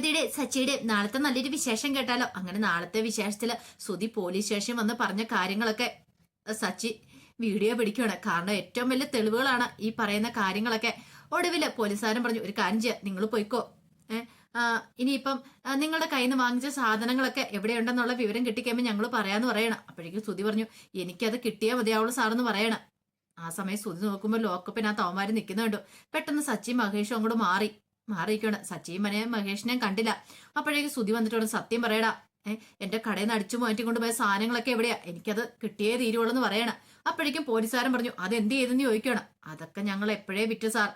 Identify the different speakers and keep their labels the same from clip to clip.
Speaker 1: രേവതിയുടെ സച്ചിയുടെ നാളത്തെ നല്ലൊരു വിശേഷം കേട്ടാലോ? അങ്ങനെ നാളത്തെ വിശേഷത്തിൽ സുധി പോലീസ് സ്റ്റേഷൻ വന്ന് പറഞ്ഞ കാര്യങ്ങളൊക്കെ സച്ചി വീഡിയോ പിടിക്കുകയാണ് കാരണം ഏറ്റവും വലിയ തെളിവുകളാണ് ഈ പറയുന്ന കാര്യങ്ങളൊക്കെ. ഒടുവിൽ പോലീസുകാരൻ പറഞ്ഞു ഒരു കാര്യം ചെയ്യാം നിങ്ങൾ പോയിക്കോ. ഇനിയിപ്പം നിങ്ങളുടെ കയ്യിൽ നിന്ന് വാങ്ങിച്ച സാധനങ്ങളൊക്കെ എവിടെയുണ്ടെന്നുള്ള വിവരം കിട്ടിക്കഴിയുമ്പോൾ ഞങ്ങൾ പറയാന്ന് പറയണം. അപ്പോഴേക്കും സുധി പറഞ്ഞു എനിക്കത് കിട്ടിയാൽ മതിയാവുള്ളൂ സാറെന്ന് പറയണം. ആ സമയം സുധി നോക്കുമ്പോൾ ലോക്കപ്പിനകത്ത് അവന്മാർ നിൽക്കുന്നുണ്ടോ പെട്ടെന്ന് സച്ചി മഹേഷും അങ്ങോട്ട് മാറി. മാറിയിരിക്കണം സച്ചിയും മനയും മഹേഷിനെയും കണ്ടില്ല. അപ്പോഴേക്കും സുധി വന്നിട്ടുണ്ട് സത്യം പറയടാ. ഏഹ് എന്റെ കടയിൽ നിന്ന് അടിച്ചു മാറ്റി കൊണ്ടുപോയ സാധനങ്ങളൊക്കെ എവിടെയാ? എനിക്കത് കിട്ടിയേ തീരുവുള്ളൂ എന്ന് പറയണം. അപ്പോഴേക്കും പോലീസുകാരൻ പറഞ്ഞു അത് എന്ത് ചെയ്തെന്ന് ചോദിക്കണം അതൊക്കെ ഞങ്ങൾ എപ്പോഴേ വിറ്റു സാർ.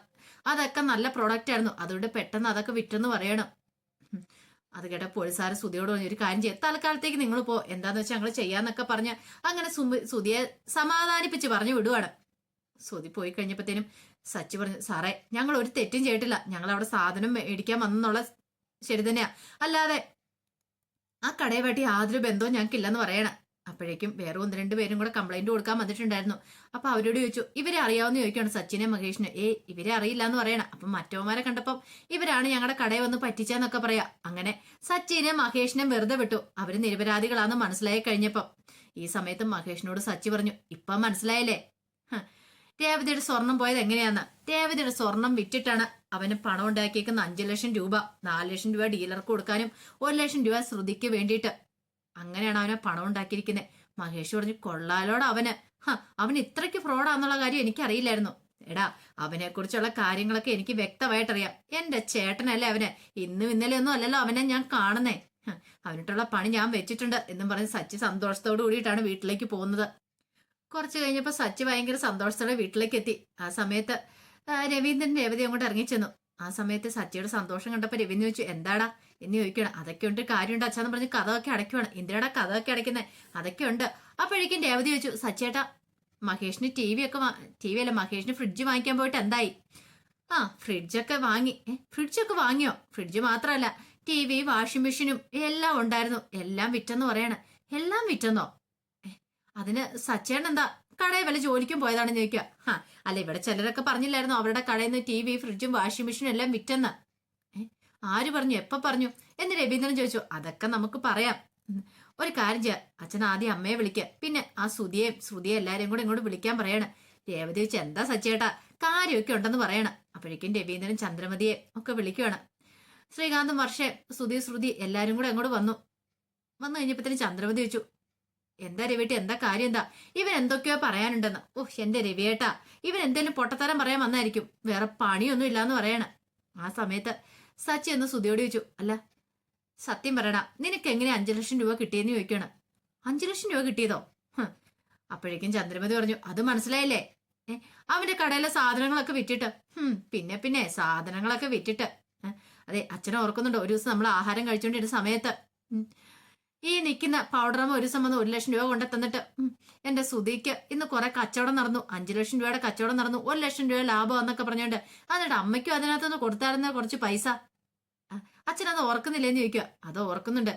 Speaker 1: അതൊക്കെ നല്ല പ്രോഡക്റ്റ് ആയിരുന്നു. അതുകൊണ്ട് പെട്ടെന്ന് അതൊക്കെ വിറ്റെന്ന് പറയണം. അത് കേട്ട പോലീസുകാരൻ സുധിയോട് പറഞ്ഞു ഒരു കാര്യം ചെയ്യാം. തൽക്കാലത്തേക്ക് നിങ്ങൾ പോ. എന്താന്ന് വെച്ചാൽ ഞങ്ങൾ ചെയ്യാന്നൊക്കെ പറഞ്ഞ് അങ്ങനെ സുധിയെ സമാധാനിപ്പിച്ച് പറഞ്ഞു വിടുവാണ്. സുധി പോയി കഴിഞ്ഞപ്പോഴത്തേനും സച്ചി പറഞ്ഞു സാറേ ഞങ്ങൾ ഒരു തെറ്റും ചെയ്തിട്ടില്ല. ഞങ്ങൾ അവിടെ സാധനം മേടിക്കാൻ വന്നെന്നുള്ള ശരി തന്നെയാ. അല്ലാതെ ആ കടയുമായിട്ട് യാതൊരു ബന്ധവും ഞങ്ങൾക്കില്ലെന്ന് പറയണം. അപ്പോഴേക്കും വേറെ ഒന്ന് രണ്ട് പേരും കൂടെ കംപ്ലൈന്റ് കൊടുക്കാൻ വന്നിട്ടുണ്ടായിരുന്നു. അപ്പൊ അവരോട് ചോദിച്ചു ഇവരെ അറിയാവുന്ന ചോദിക്കുകയാണ് സച്ചിനെ മഹേഷിനെ. ഏ ഇവരെ അറിയില്ല എന്ന് പറയണം. അപ്പൊ മറ്റവന്മാരെ കണ്ടപ്പം ഇവരാണ് ഞങ്ങളുടെ കടയെ വന്ന് പറ്റിച്ചെന്നൊക്കെ പറയാ. അങ്ങനെ സച്ചിനെ മഹേഷിനെ വെറുതെ വിട്ടു. അവർ നിരപരാധികളാന്ന് മനസ്സിലായി കഴിഞ്ഞപ്പം. ഈ സമയത്ത് മഹേഷിനോട് സച്ചി പറഞ്ഞു ഇപ്പം മനസ്സിലായില്ലേ? രേവതിയുടെ സ്വർണം പോയത് എങ്ങനെയാന്ന്? രേവതിയുടെ സ്വർണം വിറ്റിട്ടാണ് അവന് പണം ഉണ്ടാക്കിയേക്കുന്ന അഞ്ചു ലക്ഷം രൂപ. നാല് ലക്ഷം രൂപ ഡീലർക്ക് കൊടുക്കാനും ഒരു ലക്ഷം രൂപ ശ്രുതിക്ക് വേണ്ടിയിട്ട്. അങ്ങനെയാണ് അവനെ പണം ഉണ്ടാക്കിയിരിക്കുന്നത്. മഹേഷ് പറഞ്ഞു കൊള്ളാലോട് അവന്. ഹ അവൻ ഇത്രയ്ക്ക് ഫ്രോഡാന്നുള്ള കാര്യം എനിക്കറിയില്ലായിരുന്നു. എടാ അവനെ കുറിച്ചുള്ള കാര്യങ്ങളൊക്കെ എനിക്ക് വ്യക്തമായിട്ടറിയാം. എന്റെ ചേട്ടനല്ലേ അവനെ. ഇന്നും ഇന്നലെ ഒന്നും അല്ലല്ലോ അവനെ ഞാൻ കാണുന്നേ. അവനിട്ടുള്ള പണി ഞാൻ വെച്ചിട്ടുണ്ട് എന്നും പറഞ്ഞ് സച്ചി സന്തോഷത്തോടു കൂടിയിട്ടാണ് വീട്ടിലേക്ക് പോകുന്നത്. കുറച്ച് കഴിഞ്ഞപ്പോൾ സച്ചി ഭയങ്കര സന്തോഷത്തോടെ വീട്ടിലേക്ക് എത്തി ആ സമയത്ത് രവീന്ദ്രൻ രേവതി അങ്ങോട്ട് ഇറങ്ങിച്ചെന്നു ആ സമയത്ത് സച്ചിയുടെ സന്തോഷം കണ്ടപ്പോൾ രവീന്ദ്രൻ ചോദിച്ചു എന്താടാ? എന്ന് ചോദിക്കണം അതൊക്കെ ഉണ്ട് കാര്യമുണ്ട് അച്ഛാന്ന് പറഞ്ഞ് കഥയൊക്കെ അടയ്ക്കുവാണ്. എന്തിനാടാ കഥയൊക്കെ അടയ്ക്കുന്നത് അതൊക്കെ ഉണ്ട്. അപ്പോഴേക്കും രേവതി ചോദിച്ചു സച്ചേട്ടാ മഹേഷിന് ടി വി ഒക്കെ ടി വി അല്ല മഹേഷിന് ഫ്രിഡ്ജ് വാങ്ങിക്കാൻ പോയിട്ട് എന്തായി? ആ ഫ്രിഡ്ജൊക്കെ വാങ്ങി. ഫ്രിഡ്ജൊക്കെ വാങ്ങിയോ? ഫ്രിഡ്ജ് മാത്രമല്ല ടി വി വാഷിംഗ് മെഷീനും എല്ലാം ഉണ്ടായിരുന്നു. എല്ലാം വിറ്റെന്ന് പറയണ. എല്ലാം വിറ്റെന്നോ? അതിന് സച്ചേൺ എന്താ കടയിൽ വല്ല ജോലിക്കും പോയതാണെന്ന് ചോദിക്കുക. ഹാ അല്ല ഇവിടെ ചിലരൊക്കെ പറഞ്ഞില്ലായിരുന്നു? അവരുടെ കടയിൽ നിന്ന് ടി വി ഫ്രിഡ്ജും വാഷിംഗ് മെഷീനും എല്ലാം വിറ്റെന്ന്. ആര് പറഞ്ഞു? എപ്പോ പറഞ്ഞു? എന്ന് രവീന്ദ്രൻ ചോദിച്ചു. അതൊക്കെ നമുക്ക് പറയാം. ഒരു കാര്യം ചെയ്യാം. അച്ഛൻ ആദ്യം അമ്മയെ വിളിക്കുക പിന്നെ ആ ശ്രുതിയെയും ശ്രുതിയെ എല്ലാരെയും കൂടെ ഇങ്ങോട്ട് വിളിക്കാൻ പറയണം. രേവതി വെച്ച് എന്താ സച്ചേട്ടാ? കാര്യമൊക്കെ ഉണ്ടെന്ന് പറയണം. അപ്പോഴേക്കും രവീന്ദ്രൻ ചന്ദ്രമതിയെ ഒക്കെ വിളിക്കുകയാണ്. ശ്രീകാന്തും വർഷേ ശ്രുതി ശ്രുതി എല്ലാരും കൂടെ അങ്ങോട്ട് വന്നു. വന്നു കഴിഞ്ഞപ്പോഴത്തേനും ചന്ദ്രമതി ചോദിച്ചു എന്താ രവിയേട്ടി എന്താ കാര്യം എന്താ? ഇവൻ എന്തൊക്കെയോ പറയാനുണ്ടെന്ന്. ഓഹ് എന്റെ രവിയേട്ടാ ഇവൻ എന്തേലും പൊട്ടത്തരം പറയാൻ വന്നായിരിക്കും. വേറെ പണിയൊന്നും ഇല്ലാന്ന് പറയണ. ആ സമയത്ത് സച്ചി എന്ന് സുതിയോട് ചോദിച്ചു അല്ല സത്യം പറയടാ നിനക്ക് എങ്ങനെ അഞ്ചു ലക്ഷം രൂപ കിട്ടിയെന്ന് ചോദിക്കണം? അഞ്ചു ലക്ഷം രൂപ കിട്ടിയതോ? അപ്പോഴേക്കും ചന്ദ്രമതി പറഞ്ഞു അത് മനസ്സിലായില്ലേ? അവന്റെ കടയിലെ സാധനങ്ങളൊക്കെ വിറ്റിട്ട് പിന്നെ പിന്നെ സാധനങ്ങളൊക്കെ വിറ്റിട്ട് അതെ അച്ഛനെ ഓർക്കുന്നുണ്ട് ഒരു ദിവസം നമ്മൾ ആഹാരം കഴിച്ചുകൊണ്ടിരുന്ന സമയത്ത് ഈ നിൽക്കുന്ന പൗഡറും ഒരു വന്ന് ഒരു ലക്ഷം രൂപ കൊണ്ടു തന്നിട്ട് ഉം, എന്റെ സുധിക്ക് ഇന്ന് കുറെ കച്ചവടം നടന്നു. അഞ്ചു ലക്ഷം രൂപയുടെ കച്ചവടം നടന്നു. ഒരു ലക്ഷം രൂപ ലാഭം എന്നൊക്കെ പറഞ്ഞോണ്ട് എന്നിട്ട് അമ്മയ്ക്കും അതിനകത്തൊന്ന് കൊടുത്തായിരുന്ന കുറച്ച് പൈസ. അത് ഓർക്കുന്നില്ലേന്ന് ചോദിക്കുക അത് ഓർക്കുന്നുണ്ട്.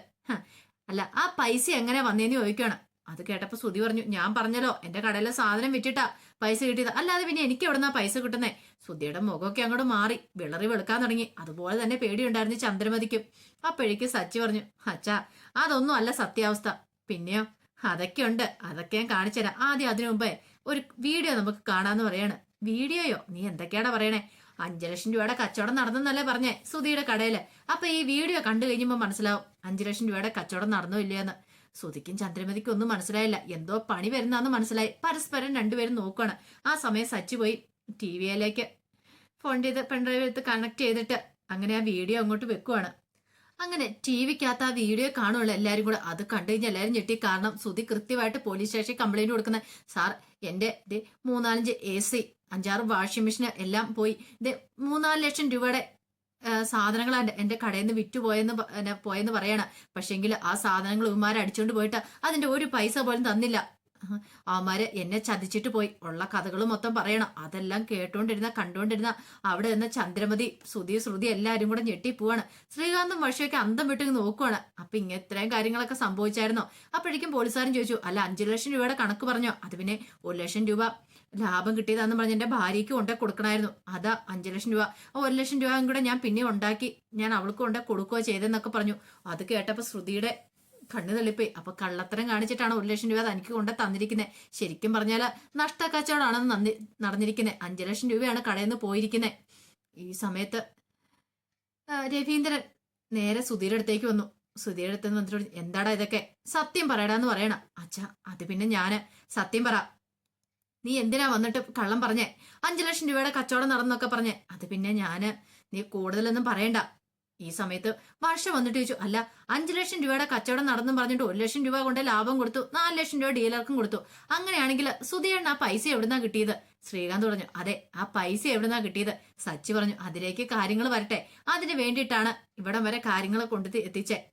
Speaker 1: അല്ല ആ പൈസ എങ്ങനെ വന്നേന്ന് ചോദിക്കുകയാണ് അത് കേട്ടപ്പോ ശ്രുതി പറഞ്ഞു ഞാൻ പറഞ്ഞല്ലോ എന്റെ കടയിലെ സാധനം വിറ്റിട്ടാ പൈസ കിട്ടിയത്. അല്ലാതെ പിന്നെ എനിക്ക് എവിടുന്നാ പൈസ കിട്ടുന്നേ? ശ്രുതിയുടെ മുഖമൊക്കെ അങ്ങോട്ട് മാറി വിളറി വെളുക്കാൻ തുടങ്ങി. അതുപോലെ തന്നെ പേടിയുണ്ടായിരുന്നു ചന്ദ്രമതിക്കും. അപ്പോഴേക്ക് സച്ചി പറഞ്ഞു അച്ഛാ അതൊന്നും അല്ല സത്യാവസ്ഥ. പിന്നെയോ അതൊക്കെ ഉണ്ട്. അതൊക്കെ ഞാൻ കാണിച്ചുതരാം ആദ്യം അതിനു മുമ്പേ ഒരു വീഡിയോ നമുക്ക് കാണാന്ന് പറയാണ്. വീഡിയോയോ? നീ എന്തൊക്കെയാടാ പറയണേ? അഞ്ചു ലക്ഷം രൂപയുടെ കച്ചവടം നടന്നെന്നല്ലേ പറഞ്ഞേ സുധിയുടെ കടയിൽ. അപ്പൊ ഈ വീഡിയോ കണ്ടു കഴിഞ്ഞപ്പോ മനസ്സിലാവും അഞ്ചു ലക്ഷം രൂപയുടെ കച്ചവടം നടന്നോ ഇല്ലയെന്ന്. സുധിക്കും ചന്ദ്രമതിക്കും ഒന്നും മനസ്സിലായില്ല. എന്തോ പണി വരുന്നാന്ന് മനസ്സിലായി. പരസ്പരം രണ്ടുപേരും നോക്കുകയാണ് ആ സമയം സച്ചി പോയി ടി വിയിലേക്ക്. ഫോൺ ചെയ്ത് പെൺഡ്രൈവ് എടുത്ത് കണക്ട് ചെയ്തിട്ട് അങ്ങനെ ആ വീഡിയോ അങ്ങോട്ട് വെക്കുവാണ്. അങ്ങനെ ടി വിക്കകത്ത് ആ വീഡിയോ കാണുള്ളൂ എല്ലാരും കൂടെ. അത് കണ്ടു കഴിഞ്ഞാൽ എല്ലാരും ഞെട്ടി. കാരണം സുധി കൃത്യമായിട്ട് പോലീസ് സ്റ്റേഷനിൽ കംപ്ലൈന്റ് കൊടുക്കുന്ന. സാർ എന്റെ ദേ മൂന്നാലഞ്ച് എ സി അഞ്ചാറ് വാഷിംഗ് മെഷീൻ എല്ലാം പോയി. ഇത് മൂന്നാൽ ലക്ഷം രൂപയുടെ ആ, സാധനങ്ങളാണ് എന്റെ കടയിൽ നിന്ന് വിറ്റുപോയെന്ന് പോയെന്ന് പറയണ. പക്ഷെങ്കിൽ ആ സാധനങ്ങൾ ഉമാരെ അടിച്ചോണ്ട് പോയിട്ട് അതിന്റെ ഒരു പൈസ പോലും തന്നില്ല. അവന്മാര് എന്നെ ചതിച്ചിട്ട് പോയി. ഉള്ള കഥകൾ മൊത്തം പറയണം. അതെല്ലാം കേട്ടോണ്ടിരുന്ന കണ്ടോണ്ടിരുന്ന അവിടെ നിന്ന് ചന്ദ്രമതി ശ്രുതി ശ്രുതി എല്ലാരും കൂടെ ഞെട്ടിപ്പോവാണ് ശ്രീകാന്തും വർഷയൊക്കെ അന്തം വിട്ട് നോക്കുവാണ്. അപ്പൊ ഇങ്ങനെ ഇത്രയും കാര്യങ്ങളൊക്കെ സംഭവിച്ചായിരുന്നോ? അപ്പോഴേക്കും പോലീസുകാരൻ ചോദിച്ചു അല്ല അഞ്ചു ലക്ഷം രൂപയുടെ കണക്ക് പറഞ്ഞോ? അത് പിന്നെ ഒരു ലക്ഷം രൂപ ലാഭം കിട്ടിയതാന്ന് പറഞ്ഞ് എന്റെ ഭാര്യയ്ക്ക് കൊണ്ടേ കൊടുക്കണമായിരുന്നു അതാ അഞ്ചു ലക്ഷം രൂപ. ആ ഒരു ലക്ഷം രൂപയും കൂടെ ഞാൻ പിന്നെ ഉണ്ടാക്കി. ഞാൻ അവൾക്ക് കൊണ്ടേ കൊടുക്കുകയോ ചെയ്തെന്നൊക്കെ പറഞ്ഞു. അത് കേട്ടപ്പോ ശ്രുതിയുടെ കണ്ണു തള്ളിപ്പോയി. അപ്പൊ കള്ളത്തരം കാണിച്ചിട്ടാണ് ഒരു ലക്ഷം രൂപ തനിക്ക് കൊണ്ട് തന്നിരിക്കുന്നത് ശരിക്കും പറഞ്ഞാൽ നഷ്ടക്കച്ചവടമാണെന്ന് നന്ദി നടന്നിരിക്കുന്നത് അഞ്ചു ലക്ഷം രൂപയാണ് കടയിൽ നിന്ന് പോയിരിക്കുന്നത് ഈ സമയത്ത് രവീന്ദ്രൻ നേരെ സുധീരുടെ അടുത്തേക്ക് വന്നു. സുധീരുടെ അടുത്ത് വന്നിട്ട് എന്താടാ ഇതൊക്കെ? സത്യം പറയടാന്ന് പറയണ. അച്ഛാ അത് പിന്നെ ഞാൻ സത്യം പറ. നീ എന്തിനാ വന്നിട്ട് കള്ളം പറഞ്ഞേ? അഞ്ചു ലക്ഷം രൂപയുടെ കച്ചവടം നടന്നൊക്കെ പറഞ്ഞേ. അത് പിന്നെ ഞാൻ നീ കൂടുതലൊന്നും പറയണ്ട. ഈ സമയത്ത് വർഷം വന്നിട്ട് ചോദിച്ചു അല്ല അഞ്ചു ലക്ഷം രൂപയുടെ കച്ചവടം നടന്നു പറഞ്ഞിട്ട് ഒരു ലക്ഷം രൂപ കൊണ്ട് ലാഭം കൊടുത്തു നാല് ലക്ഷം രൂപ ഡീലർക്കും കൊടുത്തു. അങ്ങനെയാണെങ്കിൽ സുധീരൻ ആ പൈസ എവിടുന്നാ കിട്ടിയത്? ശ്രീകാന്ത് പറഞ്ഞു അതെ ആ പൈസ എവിടുന്നാ കിട്ടിയത്? സച്ചി പറഞ്ഞു അതിലേക്ക് കാര്യങ്ങൾ വരട്ടെ. അതിന് വേണ്ടിയിട്ടാണ് ഇവിടം വരെ കാര്യങ്ങൾ കൊണ്ടു എത്തിച്ചേ.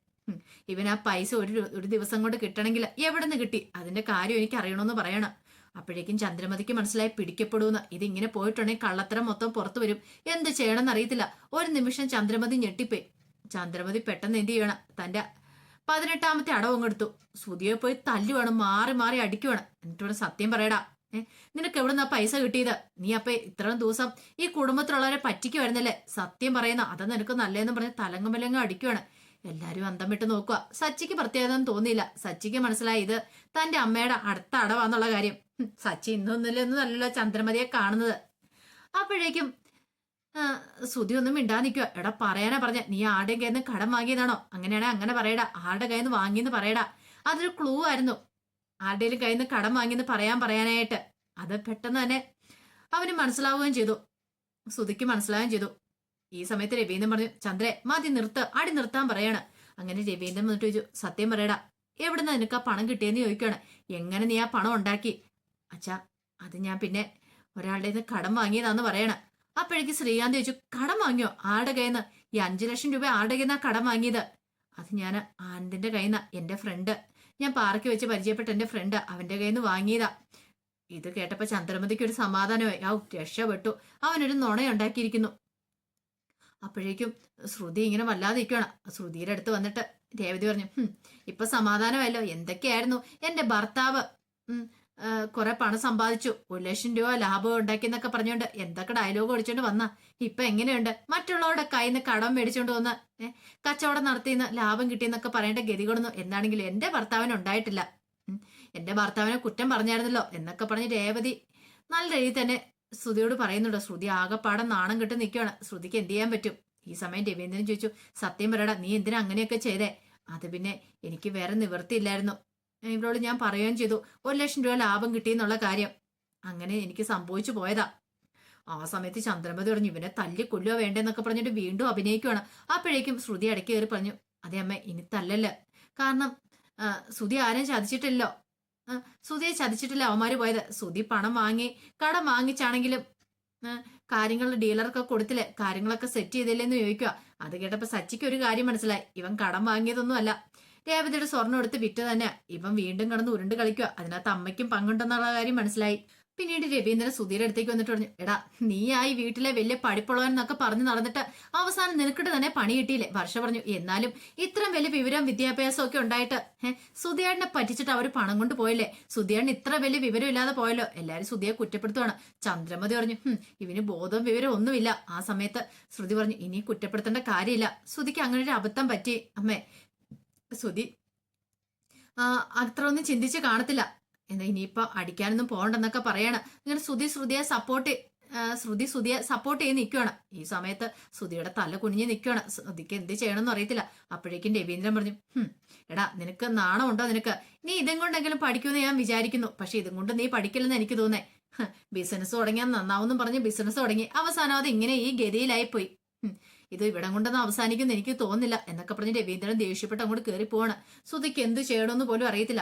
Speaker 1: ഇവൻ ആ പൈസ ഒരു- ഒരു ദിവസം കൊണ്ട് കിട്ടണമെങ്കിൽ എവിടെ നിന്ന് കിട്ടി? അതിന്റെ കാര്യം എനിക്ക് അറിയണമെന്ന് പറയണം. അപ്പോഴേക്കും ചന്ദ്രമതിക്ക് മനസ്സിലായി പിടിക്കപ്പെടുമെന്ന്. ഇതിങ്ങനെ പോയിട്ടുണ്ടെങ്കിൽ കള്ളത്തരം മൊത്തം പുറത്തു വരും. എന്ത് ചെയ്യണമെന്ന് അറിയത്തില്ല. ഒരു നിമിഷം ചന്ദ്രമതി ഞെട്ടിപ്പോയി. ചന്ദ്രമതി പെട്ടെന്ന് എന്ത് ചെയ്യണം? തന്റെ പതിനെട്ടാമത്തെ അടവും കൊടുത്തു സുതിയെ പോയി തല്ലുവാണ് മാറി മാറി അടിക്കുവാണ് എന്നിട്ടോട് സത്യം പറയടാ. നിനക്ക് നിനക്ക് നിന്നാ പൈസ കിട്ടിയത്? നീ അപ്പൊ ഇത്രയും ദിവസം ഈ കുടുംബത്തിലുള്ളവരെ പറ്റിക്ക് വരുന്നല്ലേ സത്യം പറയുന്ന അത് നിനക്ക് നല്ലതെന്ന് പറഞ്ഞ് തലങ്ങും തലങ്ങുമലങ്ങ് അടിക്കുവാണ് എല്ലാരും അന്തം വിട്ട് നോക്കുക. സച്ചിക്ക് പ്രത്യേകത തോന്നിയില്ല. സച്ചിക്ക് മനസ്സിലായി ഇത് തന്റെ അമ്മയുടെ അടുത്ത അടവാന്നുള്ള കാര്യം. സച്ചി ഇന്നൊന്നില്ലെന്ന് നല്ല ചന്ദ്രമതിയെ കാണുന്നത്. അപ്പോഴേക്കും സുതി ഒന്നും മിണ്ടാ നിൽക്കുക എടാ പറയാനാ പറഞ്ഞ. നീ ആടേം കയ്യിൽ നിന്ന് കടം വാങ്ങിയതാണോ? അങ്ങനെയാണെ അങ്ങനെ പറയടാ. ആരുടെ കയ്യിൽ നിന്ന് വാങ്ങിയെന്ന് പറയടാ. അതൊരു ക്ലൂ ആയിരുന്നു. ആരുടെയും കയ്യിൽ നിന്ന് കടം വാങ്ങിയെന്ന് പറയാൻ പറയാനായിട്ട്. അത് പെട്ടെന്ന് തന്നെ അവന് മനസ്സിലാവുകയും ചെയ്തു. സുതിക്ക് മനസ്സിലാവുകയും ചെയ്തു. ഈ സമയത്ത് രവീന്ദ്രൻ പറഞ്ഞു ചന്ദ്രെ മതി നിർത്ത്. അടി നിർത്താൻ പറയാണ്. അങ്ങനെ രവീന്ദ്രൻ വന്നിട്ട് ചോദിച്ചു സത്യം പറയടാ എവിടുന്ന് നിനക്ക് ആ പണം കിട്ടിയെന്ന് ചോദിക്കുകയാണ്. എങ്ങനെ നീ ആ പണം ഉണ്ടാക്കി? അച്ഛാ അത് ഞാൻ പിന്നെ ഒരാളുടെ കടം വാങ്ങിയതാന്ന് പറയണം. അപ്പോഴേക്ക് ശ്രീകാന്ത് ചോദിച്ചു കടം വാങ്ങിയോ? ആരുടെ കയ്യിൽ നിന്ന് ഈ അഞ്ചു ലക്ഷം രൂപ ആരുടെ കയ്യിൽ കടം വാങ്ങിയത്? അത് ഞാൻ ആനന്ദിന്റെ കയ്യിൽ നിന്നാ എന്റെ ഫ്രണ്ട് ഞാൻ പാർക്കി വെച്ച് പരിചയപ്പെട്ട എന്റെ ഫ്രണ്ട് അവന്റെ കയ്യിൽ നിന്ന് വാങ്ങിയതാ. ഇത് കേട്ടപ്പോ ചന്ദ്രമതിക്ക് ഒരു സമാധാനമായി. ആ രക്ഷപ്പെട്ടു. അവനൊരു നുണയുണ്ടാക്കിയിരിക്കുന്നു. അപ്പോഴേക്കും ശ്രുതി ഇങ്ങനെ വല്ലാതെ ഇരിക്കണം ശ്രുതിയുടെ അടുത്ത് വന്നിട്ട് രേവതി പറഞ്ഞു "ഹും, ഇപ്പൊ സമാധാനമല്ലോ. എന്തൊക്കെയായിരുന്നു? എന്റെ ഭർത്താവ് കുറെ പണം സമ്പാദിച്ചു. ഒരു ലക്ഷം രൂപ ലാഭം ഉണ്ടാക്കി എന്നൊക്കെ പറഞ്ഞുകൊണ്ട് എന്തൊക്കെ ഡയലോഗ് അടിച്ചോണ്ട് വന്ന. ഇപ്പൊ എങ്ങനെയുണ്ട്? മറ്റുള്ളവരുടെ കയ്യിൽ നിന്ന് കടം മേടിച്ചോണ്ട് വന്ന് കച്ചവടം നടത്തിയെന്ന് ലാഭം കിട്ടിയെന്നൊക്കെ പറയേണ്ട ഗതികൊടൊന്നും എന്താണെങ്കിലും എന്റെ ഭർത്താവിന് ഉണ്ടായിട്ടില്ല. എന്റെ ഭർത്താവിനെ കുറ്റം പറഞ്ഞായിരുന്നല്ലോ എന്നൊക്കെ പറഞ്ഞ് രേവതി നല്ല രീതിയിൽ തന്നെ ശ്രുതിയോട് പറയുന്നുണ്ട്. ശ്രുതി ആകെപ്പാടെ നാണം കിട്ടി നിൽക്കുകയാണ് ശ്രുതിക്ക് എന്ത് ചെയ്യാൻ പറ്റും? ഈ സമയം രവീന്ദ്രൻ ചോദിച്ചു സത്യം പറയടാ നീ എന്തിനാ അങ്ങനെയൊക്കെ ചെയ്തേ? അത് പിന്നെ എനിക്ക് വേറെ നിവൃത്തിയില്ലായിരുന്നു. ഇവരോട് ഞാൻ പറയുകയും ചെയ്തു. ഒരു ലക്ഷം രൂപ ലാഭം കിട്ടിയെന്നുള്ള കാര്യം. അങ്ങനെ എനിക്ക് സംഭവിച്ചു പോയതാ. ആ സമയത്ത് ചന്ദ്രമതി പറഞ്ഞു ഇവനെ തല്ലി കൊല്ലുക വേണ്ടെന്നൊക്കെ പറഞ്ഞിട്ട് വീണ്ടും അഭിനയിക്കുകയാണ് അപ്പോഴേക്കും ശ്രുതി ഇടയ്ക്ക് കയറി പറഞ്ഞു അതെ അമ്മ ഇനി തല്ലല്ല. കാരണം ശ്രുതി ആരും ചതിച്ചിട്ടില്ലല്ലോ. ശ്രുതിയെ ചതിച്ചിട്ടില്ല അവന്മാര് പോയത്. ശ്രുതി പണം വാങ്ങി കടം വാങ്ങിച്ചാണെങ്കിലും കാര്യങ്ങൾ ഡീലർക്ക് കൊടുത്തില്ലേ കാര്യങ്ങളൊക്കെ സെറ്റ് ചെയ്തില്ലെന്ന് ചോദിക്കുക അത് കേട്ടപ്പോ സച്ചിക്ക് ഒരു കാര്യം മനസ്സിലായി. ഇവൻ കടം വാങ്ങിയതൊന്നും അല്ല രേവതിയുടെ സ്വർണം എടുത്ത് വിറ്റ് തന്നെ. ഇവൻ വീണ്ടും കിടന്ന് ഉരുണ്ട് കളിക്കുക അതിനകത്ത് അമ്മയ്ക്കും പങ്കുണ്ടെന്നുള്ള കാര്യം മനസ്സിലായി. പിന്നീട് രവീന്ദ്രൻ സുധീരെ അടുത്തേക്ക് വന്നിട്ട് പറഞ്ഞു എടാ നീയായി വീട്ടിലെ വലിയ പഠിപ്പുള്ളവൻ എന്നൊക്കെ പറഞ്ഞു നടന്നിട്ട് അവസാനം നിനക്കിട്ട് തന്നെ പണി കിട്ടിയില്ലേ? വർഷ പറഞ്ഞു എന്നാലും ഇത്രയും വലിയ വിവരം വിദ്യാഭ്യാസം ഒക്കെ ഉണ്ടായിട്ട് സുധിയാടിനെ പറ്റിച്ചിട്ട് അവർ പണം കൊണ്ട് പോയില്ലേ? സുധിയേട്ടൻ ഇത്ര വലിയ വിവരം ഇല്ലാതെ പോയല്ലോ. എല്ലാരും സുധിയെ കുറ്റപ്പെടുത്തുവാണ്. ചന്ദ്രമതി പറഞ്ഞു "ഹും, ഇവന് ബോധവും വിവരം ഒന്നുമില്ല. ആ സമയത്ത് ശ്രുതി പറഞ്ഞു ഇനി കുറ്റപ്പെടുത്തേണ്ട കാര്യമില്ല. സുധിക്ക് അങ്ങനെ ഒരു അബദ്ധം പറ്റി. അമ്മേ ശ്രുതി. അത്ര ഒന്നും ചിന്തിച്ച് കാണത്തില്ല. എന്നാ ഇനിയിപ്പോ അടിക്കാനൊന്നും പോകണ്ടെന്നൊക്കെ പറയാണ്. ഇങ്ങനെ ശ്രുതി ശ്രുതിയെ സപ്പോർട്ട് ശ്രുതി ശ്രുതിയെ സപ്പോർട്ട് ചെയ്ത് നിൽക്കുകയാണ് ഈ സമയത്ത് ശ്രുതിയുടെ തല കുനിഞ്ഞ് നിൽക്കുകയാണ് ശ്രുതിക്ക് എന്ത് ചെയ്യണമെന്ന് അറിയത്തില്ല. അപ്പോഴേക്കും രവീന്ദ്രൻ പറഞ്ഞു "ഹും, എടാ നിനക്ക് നാണമുണ്ടോ നിനക്ക്? നീ ഇതും കൊണ്ടെങ്കിലും പഠിക്കുമെന്ന് ഞാൻ വിചാരിക്കുന്നു. പക്ഷെ ഇതും കൊണ്ട് നീ പഠിക്കില്ലെന്ന് എനിക്ക് തോന്നേ. ബിസിനസ് തുടങ്ങിയാൽ നന്നാവെന്നും പറഞ്ഞ് ബിസിനസ് തുടങ്ങി. അവസാനം അത് ഇങ്ങനെ ഈ ഗതിയിലായി പോയി ഇത് ഇവിടം കൊണ്ടൊന്നും അവസാനിക്കുന്നു എനിക്ക് തോന്നുന്നില്ല. എന്നൊക്കെ പറഞ്ഞ് രവീന്ദ്രൻ ദേഷ്യപ്പെട്ട് അങ്ങോട്ട് കയറി പോവാണ്. സുധിക്ക് എന്ത് ചെയ്യണമെന്ന് പോലും അറിയത്തില്ല.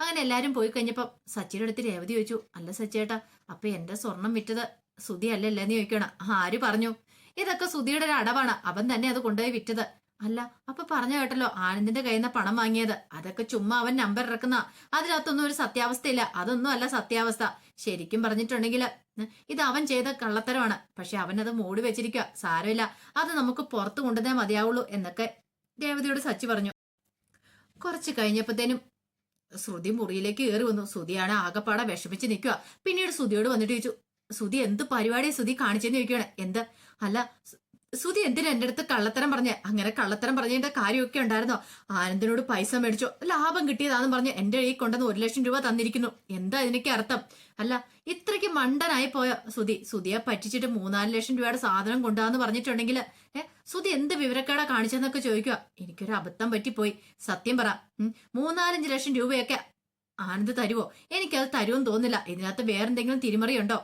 Speaker 1: അങ്ങനെ എല്ലാരും പോയി കഴിഞ്ഞപ്പോൾ സച്ചിയുടെ അടുത്ത് രേവതി ചോദിച്ചു അല്ല സച്ചിയേട്ടാ അപ്പൊ എന്റെ സ്വർണം വിറ്റത് സുധി അല്ലല്ലേ? എന്ന് ചോദിക്കണം ആര് പറഞ്ഞു? ഇതൊക്കെ സുധിയുടെ ഒരു അടവാണ്. അവൻ തന്നെ അത് കൊണ്ടുപോയി വിറ്റത്. അല്ല അപ്പൊ പറഞ്ഞു കേട്ടല്ലോ ആനന്ദിന്റെ കയ്യിൽ നിന്ന് പണം വാങ്ങിയത്. അതൊക്കെ ചുമ്മാ അവൻ നമ്പർ ഇറക്കുന്ന. അതിനകത്തൊന്നും ഒരു സത്യാവസ്ഥയില്ല. അതൊന്നും അല്ല സത്യാവസ്ഥ. ശരിക്കും പറഞ്ഞിട്ടുണ്ടെങ്കിൽ ഇത് അവൻ ചെയ്ത കള്ളത്തരമാണ്. പക്ഷെ അവനത് മൂടി വെച്ചിരിക്കുക സാരമില്ല. അത് നമുക്ക് പുറത്തു കൊണ്ടുവന്നേ മതിയാവുള്ളൂ എന്നൊക്കെ രേവതിയോട് സച്ചി പറഞ്ഞു. കുറച്ച് കഴിഞ്ഞപ്പോഴത്തേനും ശ്രുതി മുറിയിലേക്ക് കയറി വന്നു. ശ്രുതിയാണ് ആകെപ്പാടെ വിഷമിച്ച് നിൽക്കുക പിന്നീട് ശ്രുതിയോട് വന്നിട്ട് ചോദിച്ചു ശ്രുതി എന്ത് പരിപാടിയെ ശ്രുതി കാണിച്ചെന്ന് ചോദിക്കുകയാണ് എന്ത്? അല്ല സു- ശ്രുതി എന്തിനാ എന്റെ അടുത്ത് കള്ളത്തരം പറഞ്ഞേ? അങ്ങനെ കള്ളത്തരം പറഞ്ഞതിന്റെ കാര്യമൊക്കെ ഉണ്ടായിരുന്നോ? ആനന്ദിനോട് പൈസ മേടിച്ചോ? ലാഭം കിട്ടിയതാന്ന് പറഞ്ഞ് എന്റെ കയ്യിൽ കൊണ്ടുവന്ന് ഒരു ലക്ഷം രൂപ തന്നിരിക്കുന്നു. എന്താ ഇതിനൊക്കെ അർത്ഥം? അല്ല ഇത്രയ്ക്ക് മണ്ടനായി പോയ സുധി സുധിയെ പറ്റിച്ചിട്ട് മൂന്നാൽ ലക്ഷം രൂപയുടെ സാധനം കൊണ്ടുവന്ന് പറഞ്ഞിട്ടുണ്ടെങ്കിൽ ഏഹ് സുധി എന്ത് വിവരക്കേടാ കാണിച്ചെന്നൊക്കെ ചോദിക്കുക. എനിക്കൊരു അബദ്ധം പറ്റിപ്പോയി. സത്യം പറ. മൂന്നാലഞ്ച് ലക്ഷം രൂപയൊക്കെ ആനന്ദ് തരുവോ? എനിക്കത് തരുമെന്ന് തോന്നില്ല ഇതിനകത്ത് വേറെന്തെങ്കിലും തിരിമറിയുണ്ടോ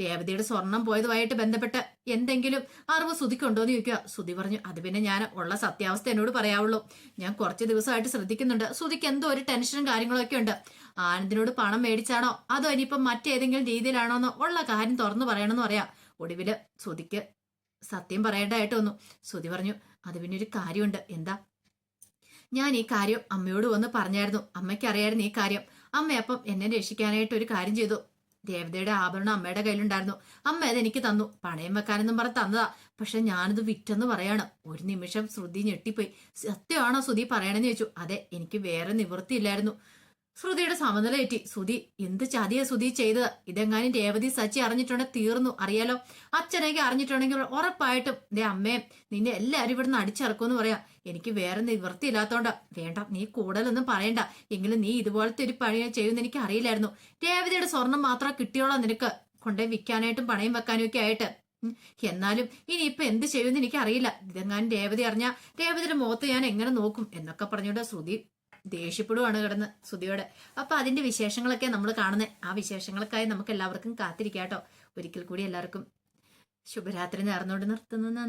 Speaker 1: രേവതിയുടെ സ്വർണം പോയതുമായിട്ട് ബന്ധപ്പെട്ട് എന്തെങ്കിലും അറിവ് സുധിക്കുണ്ടോ എന്ന് ചോദിക്കുക. സുതി പറഞ്ഞു അത് പിന്നെ ഞാൻ ഉള്ള സത്യാവസ്ഥ എന്നോട് പറയാവുള്ളൂ. ഞാൻ കുറച്ച് ദിവസമായിട്ട് ശ്രദ്ധിക്കുന്നുണ്ട്. സുതിക്ക് എന്തോ ഒരു ടെൻഷനും കാര്യങ്ങളൊക്കെ ഉണ്ട്. ആനന്ദിനോട് പണം മേടിച്ചാണോ? അതോ ഇനിയിപ്പം മറ്റേതെങ്കിലും രീതിയിലാണോ എന്നോ ഉള്ള കാര്യം തുറന്നു പറയണമെന്ന് പറയാം. ഒടുവിൽ സുതിക്ക് സത്യം പറയേണ്ടതായിട്ട് വന്നു. സുതി പറഞ്ഞു അത് പിന്നെ ഒരു കാര്യമുണ്ട്. എന്താ? ഞാൻ ഈ കാര്യം അമ്മയോട് വന്ന് പറഞ്ഞായിരുന്നു. അമ്മയ്ക്ക് അറിയായിരുന്നു ഈ കാര്യം. അമ്മ അപ്പം എന്നെ രക്ഷിക്കാനായിട്ട് ഒരു കാര്യം ചെയ്തു. ദേവതയുടെ ആഭരണം അമ്മയുടെ കയ്യിലുണ്ടായിരുന്നു. അമ്മ അത് എനിക്ക് തന്നു. പണയം വെക്കാനെന്നും പറ തന്നതാ. പക്ഷെ ഞാനിത് വിറ്റെന്ന് പറയാണ്. ഒരു നിമിഷം ശ്രുതി ഞെട്ടിപ്പോയി. സത്യമാണോ ശ്രുതി പറയണെന്ന് ചോദിച്ചു. അതെ എനിക്ക് വേറെ നിവൃത്തിയില്ലായിരുന്നു ശ്രുതിയുടെ സമനില തെറ്റി. ശ്രുതി എന്ത് ചതിയെ ശ്രുതി ചെയ്തത്? ഇതെങ്ങാനും രേവതി സച്ചി അറിഞ്ഞിട്ടുണ്ടെങ്കിൽ തീർന്നു. അറിയാലോ? അച്ഛനൊക്കെ അറിഞ്ഞിട്ടുണ്ടെങ്കിൽ ഉറപ്പായിട്ടും. ദേ അമ്മേ നിന്നെ എല്ലാവരും ഇവിടുന്ന് അടിച്ചിറക്കുമെന്ന് പറയാം. എനിക്ക് വേറെ നിവൃത്തിയില്ലാത്തോണ്ടാ വേണ്ട നീ കൂടുതലൊന്നും പറയണ്ട. എങ്കിലും നീ ഇതുപോലത്തെ ഒരു പണി ചെയ്യുമെന്ന് എനിക്ക് അറിയില്ലായിരുന്നു. രേവതിയുടെ സ്വർണം മാത്രം കിട്ടിയോളാം നിനക്ക്. കൊണ്ടേ വിൽക്കാനായിട്ടും പണയം വെക്കാനും ഒക്കെ ആയിട്ട്. എന്നാലും ഇനി ഇപ്പൊ എന്ത് ചെയ്യുമെന്ന് എനിക്ക് അറിയില്ല. ഇതെങ്ങാനും രേവതി അറിഞ്ഞ രേവതിയുടെ മുഖത്ത് ഞാൻ എങ്ങനെ നോക്കും എന്നൊക്കെ പറഞ്ഞുകൊണ്ട് ശ്രുതി ദേഷ്യപ്പെടുവാണ് കിടന്ന് ശ്രുതിയോടെ. അപ്പൊ അതിന്റെ വിശേഷങ്ങളൊക്കെ നമ്മൾ കാണുന്നത് ആ വിശേഷങ്ങൾക്കായി നമുക്ക് എല്ലാവർക്കും കാത്തിരിക്കാട്ടോ. ഒരിക്കൽ കൂടി എല്ലാവർക്കും ശുഭരാത്രി നേർന്നുകൊണ്ട് നിർത്തുന്നു. നന്ദി.